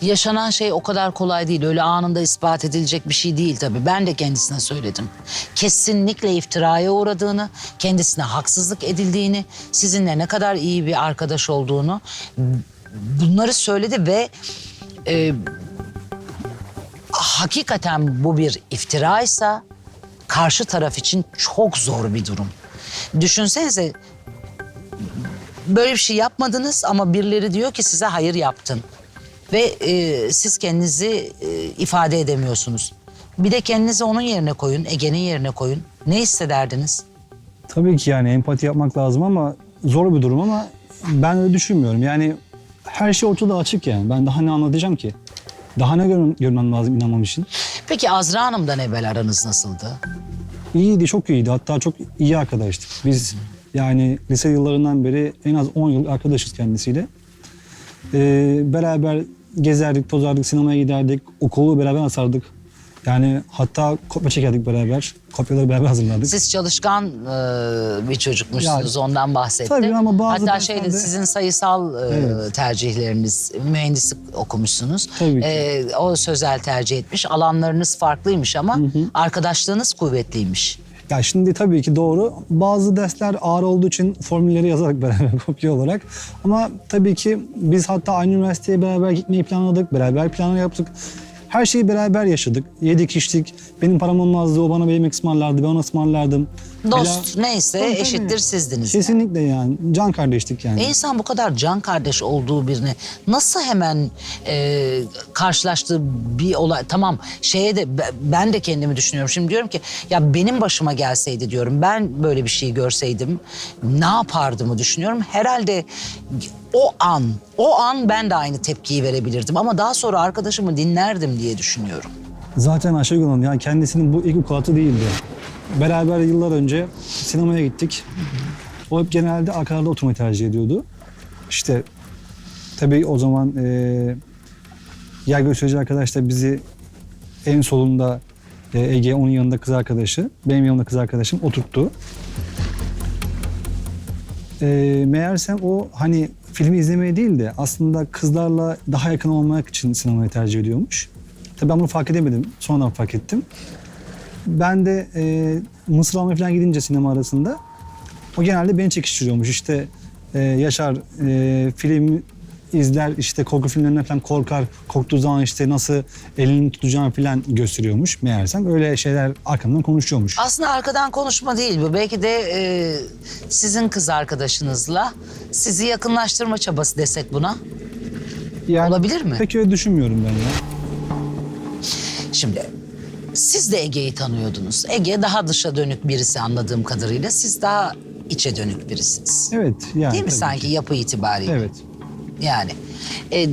Yaşanan şey o kadar kolay değil. Öyle anında ispat edilecek bir şey değil tabii. Ben de kendisine söyledim. Kesinlikle iftiraya uğradığını, kendisine haksızlık edildiğini, sizinle ne kadar iyi bir arkadaş olduğunu bunları söyledi ve e, hakikaten bu bir iftiraysa karşı taraf için çok zor bir durum. Düşünsenize böyle bir şey yapmadınız ama birileri diyor ki size hayır yaptın. Ve e, siz kendinizi e, ifade edemiyorsunuz. Bir de kendinizi onun yerine koyun, Ege'nin yerine koyun. Ne hissederdiniz? Tabii ki yani empati yapmak lazım ama zor bir durum ama ben öyle düşünmüyorum. Yani her şey ortada açık yani. Ben daha ne anlatacağım ki? Daha ne gör- görmem lazım inanmam için? Peki Azra Hanım'dan evvel aranız nasıldı? İyiydi, çok iyiydi. Hatta çok iyi arkadaştık. Biz yani lise yıllarından beri en az 10 yıl arkadaşız kendisiyle. Ee, beraber gezerdik, tozardık, sinemaya giderdik, okulu beraber asardık. Yani hatta kopya çekerdik beraber, kopyaları beraber hazırlardık. Siz çalışkan e, bir çocukmuşsunuz Yani, ondan bahsetti. tabii ama bazı Hatta derslerde- şeyde sizin sayısal e, Evet. tercihleriniz, mühendislik okumuşsunuz. Tabii ki. E, o sözel tercih etmiş. Alanlarınız farklıymış ama arkadaşlığınız kuvvetliymiş. Ya şimdi tabii ki doğru. Bazı dersler ağır olduğu için formülleri yazarak beraber kopya olarak. Ama tabii ki biz hatta aynı üniversiteye beraber gitmeyi planladık. Beraber planlar yaptık. Her şeyi beraber yaşadık. Yedik içtik. Benim param olmazdı. O bana bir yemek ısmarlardı. Ben ona ısmarlardım. Dost Bela- neyse Tabii, tabii. eşittir sizdiniz. Kesinlikle yani. Can kardeştik yani. E insan bu kadar can kardeş olduğu birini nasıl hemen e, karşılaştığı bir olay tamam şeye de be- ben de kendimi düşünüyorum şimdi diyorum ki ya benim başıma gelseydi diyorum ben böyle bir şey görseydim ne yapardımı düşünüyorum herhalde o an o an ben de aynı tepkiyi verebilirdim ama daha sonra arkadaşımı dinlerdim diye düşünüyorum. Zaten Ayşegül Hanım yani kendisinin bu ilk vukuatı değildi. Beraber yıllar önce sinemaya gittik. O hep genelde arkalarda oturmayı tercih ediyordu. İşte tabii o zaman eee yer gösterici arkadaş da bizi en solunda e, Ege, onun yanında kız arkadaşı, benim yanımda kız arkadaşım oturttu. E, meğersem o hani filmi izlemeye değil de aslında kızlarla daha yakın olmak için sinemayı tercih ediyormuş. Tabii ben bunu fark edemedim. Sonradan fark ettim. Ben de e, Mısır almaya falan gidince sinema arasında o genelde beni çekiştiriyormuş. İşte e, Yaşar e, film izler işte korku filmlerinden falan korkar. Korktuğu zaman işte nasıl elini tutacağını falan gösteriyormuş meğersem. Öyle şeyler arkamdan konuşuyormuş. Aslında arkadan konuşma değil bu. Belki de e, sizin kız arkadaşınızla sizi yakınlaştırma çabası desek buna. Yani olabilir mi? Pek öyle düşünmüyorum ben ya. Şimdi siz de Ege'yi tanıyordunuz. Ege daha dışa dönük birisi anladığım kadarıyla. Siz daha içe dönük birisiniz. Evet yani. Değil mi tabii sanki ki. yapı itibariyle? Evet. Yani e,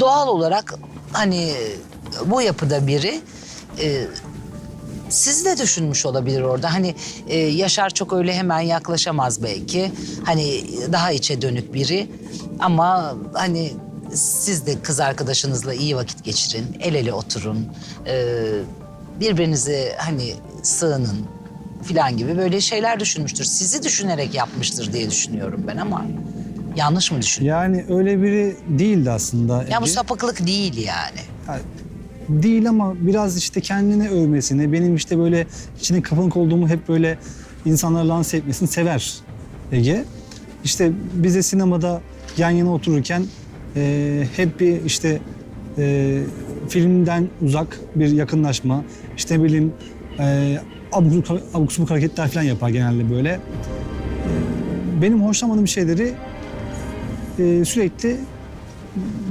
doğal olarak hani bu yapıda biri e, siz de düşünmüş olabilir orada. Hani e, Yaşar çok öyle hemen yaklaşamaz belki. Hani daha içe dönük biri ama hani siz de kız arkadaşınızla iyi vakit geçirin. El ele oturun. E, birbirinize hani sığının filan gibi böyle şeyler düşünmüştür. Sizi düşünerek yapmıştır diye düşünüyorum ben ama yanlış mı düşünüyorum? Yani öyle biri değildi aslında. Ya bu Ege. sapıklık değil yani. Ya, değil ama biraz işte kendini övmesini, benim işte böyle içine kapanık olduğumu hep böyle insanlara lanse etmesini sever Ege. İşte bize sinemada yan yana otururken e, hep bir işte e, filmden uzak bir yakınlaşma, işte ne bileyim e, abuk abuk hareketler falan yapar genelde böyle. Benim hoşlanmadığım şeyleri e, sürekli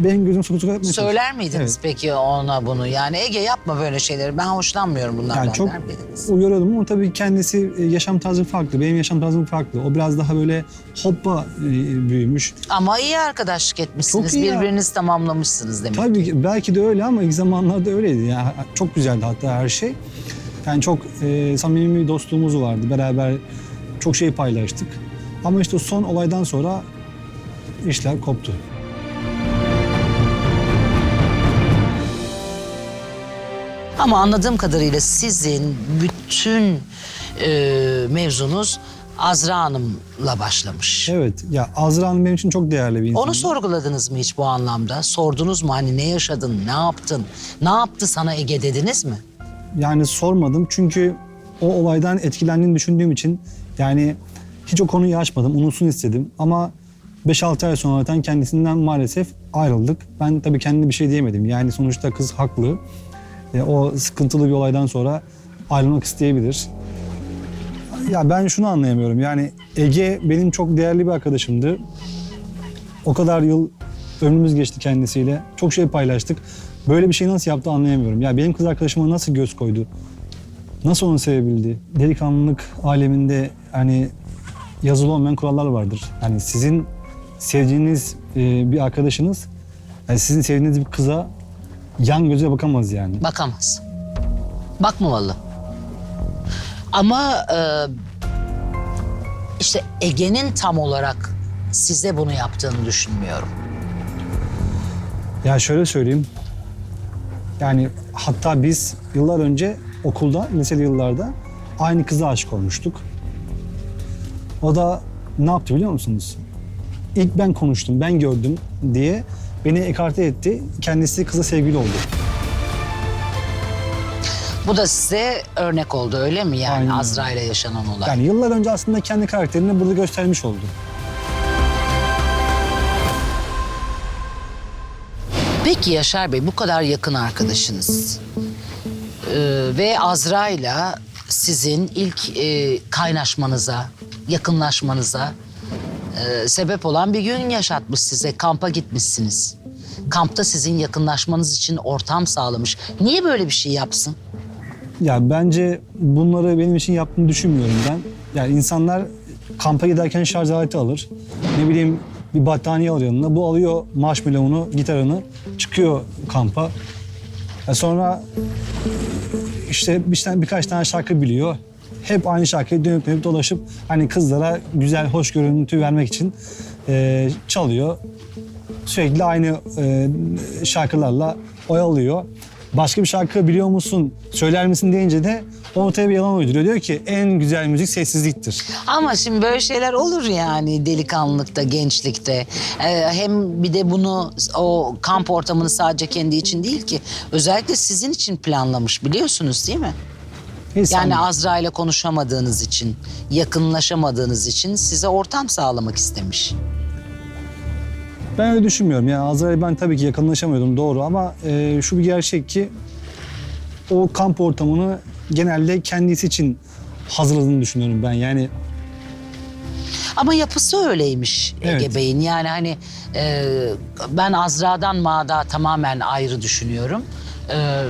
benim gözüm sokup yapmaya Söyler miydiniz Evet. peki ona bunu? Yani Ege yapma böyle şeyleri. Ben hoşlanmıyorum bunlardan Yani çok der miydiniz? uyarıyordum ama tabii kendisi e, yaşam tarzı farklı. Benim yaşam tarzım farklı. O biraz daha böyle hoppa e, büyümüş. Ama iyi arkadaşlık etmişsiniz. Çok iyi ya. Birbirinizi tamamlamışsınız demek. Tabii ki belki de öyle ama ilk zamanlarda öyleydi. Yani çok güzeldi hatta her şey. Yani çok e, samimi bir dostluğumuz vardı. Beraber çok şey paylaştık. Ama işte son olaydan sonra işler koptu. Ama anladığım kadarıyla sizin bütün e, mevzunuz Azra Hanım'la başlamış. Evet ya Azra Hanım benim için çok değerli bir insan. Onu sorguladınız mı hiç bu anlamda? Sordunuz mu hani ne yaşadın, ne yaptın? Ne yaptı sana Ege dediniz mi? Yani sormadım çünkü o olaydan etkilendiğini düşündüğüm için yani hiç o konuyu açmadım. Unutsun istedim ama 5-6 ay sonra kendisinden maalesef ayrıldık. Ben tabii kendine bir şey diyemedim. Yani sonuçta kız haklı. E, o sıkıntılı bir olaydan sonra ayrılmak isteyebilir. Ya ben şunu anlayamıyorum. Yani Ege benim çok değerli bir arkadaşımdı. O kadar yıl ömrümüz geçti kendisiyle. Çok şey paylaştık. Böyle bir şey nasıl yaptı anlayamıyorum. Ya benim kız arkadaşıma nasıl göz koydu? Nasıl onu sevebildi? Delikanlılık aleminde hani yazılı olmayan kurallar vardır. Yani sizin sevdiğiniz e, bir arkadaşınız yani sizin sevdiğiniz bir kıza yan göze bakamaz yani. Bakamaz. Bakmamalı. Ama e, işte Ege'nin tam olarak size bunu yaptığını düşünmüyorum. Ya şöyle söyleyeyim. Yani hatta biz yıllar önce okulda, liseli yıllarda aynı kıza aşık olmuştuk. O da ne yaptı biliyor musunuz? İlk ben konuştum, ben gördüm diye beni ekarte etti. Kendisi kıza sevgili oldu. Bu da size örnek oldu öyle mi yani Aynen. Azra ile yaşanan olay? Yani yıllar önce aslında kendi karakterini burada göstermiş oldu. Peki Yaşar Bey bu kadar yakın arkadaşınız Ee, ve Azra ile sizin ilk e, kaynaşmanıza, yakınlaşmanıza e, sebep olan bir gün yaşatmış size. Kampa gitmişsiniz. Kampta sizin yakınlaşmanız için ortam sağlamış. Niye böyle bir şey yapsın? Ya bence bunları benim için yaptığını düşünmüyorum ben. Yani insanlar kampa giderken şarj aleti alır. Ne bileyim bir battaniye alır yanına. Bu alıyor marshmallow'unu, gitarını, çıkıyor kampa. Ya sonra işte bir birkaç tane şarkı biliyor. Hep aynı şarkıyı dönüp dönüp dolaşıp hani kızlara güzel, hoş görüntü vermek için eee, çalıyor. Sürekli aynı eee, şarkılarla oyalıyor. Başka bir şarkı biliyor musun, söyler misin deyince de ortaya bir yalan uyduruyor. Diyor ki en güzel müzik sessizliktir. Ama şimdi böyle şeyler olur yani delikanlılıkta, gençlikte. Ee, hem bir de bunu o kamp ortamını sadece kendi için değil ki özellikle sizin için planlamış biliyorsunuz değil mi? Hiç Yani. Azra ile konuşamadığınız için, yakınlaşamadığınız için size ortam sağlamak istemiş. Ben öyle düşünmüyorum. Yani Azra'yla ben tabii ki yakınlaşamıyordum doğru ama e, şu bir gerçek ki o kamp ortamını genelde kendisi için hazırladığını düşünüyorum ben. Yani Ama yapısı öyleymiş Ege Evet. Bey'in. Yani hani e, ben Azra'dan Ma'da tamamen ayrı düşünüyorum. E,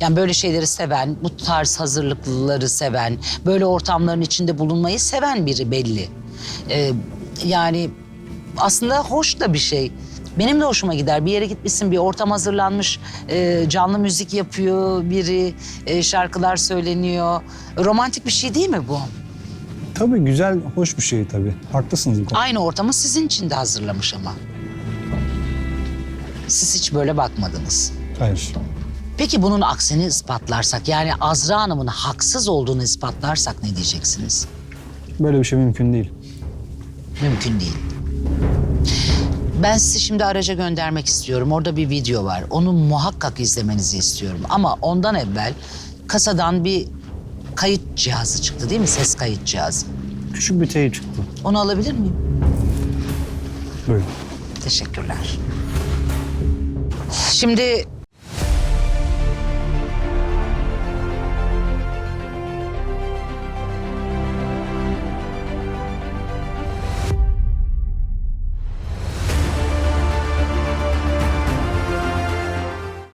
yani böyle şeyleri seven, bu tarz hazırlıkları seven, böyle ortamların içinde bulunmayı seven biri belli. E, yani aslında hoş da bir şey. Benim de hoşuma gider. Bir yere gitmişsin, bir ortam hazırlanmış, e, canlı müzik yapıyor biri, e, şarkılar söyleniyor. Romantik bir şey değil mi bu? tabii güzel, hoş bir şey tabii. Haklısınız bu konuda. Aynı ortamı sizin için de hazırlamış ama. Siz hiç böyle bakmadınız. Hayır. Peki bunun aksini ispatlarsak yani Azra Hanım'ın haksız olduğunu ispatlarsak ne diyeceksiniz? Böyle bir şey mümkün değil. Mümkün değil. Ben sizi şimdi araca göndermek istiyorum. Orada bir video var. Onu muhakkak izlemenizi istiyorum. Ama ondan evvel kasadan bir kayıt cihazı çıktı değil mi? Ses kayıt cihazı. Küçük bir teyit çıktı. Onu alabilir miyim? Böyle. Teşekkürler. Şimdi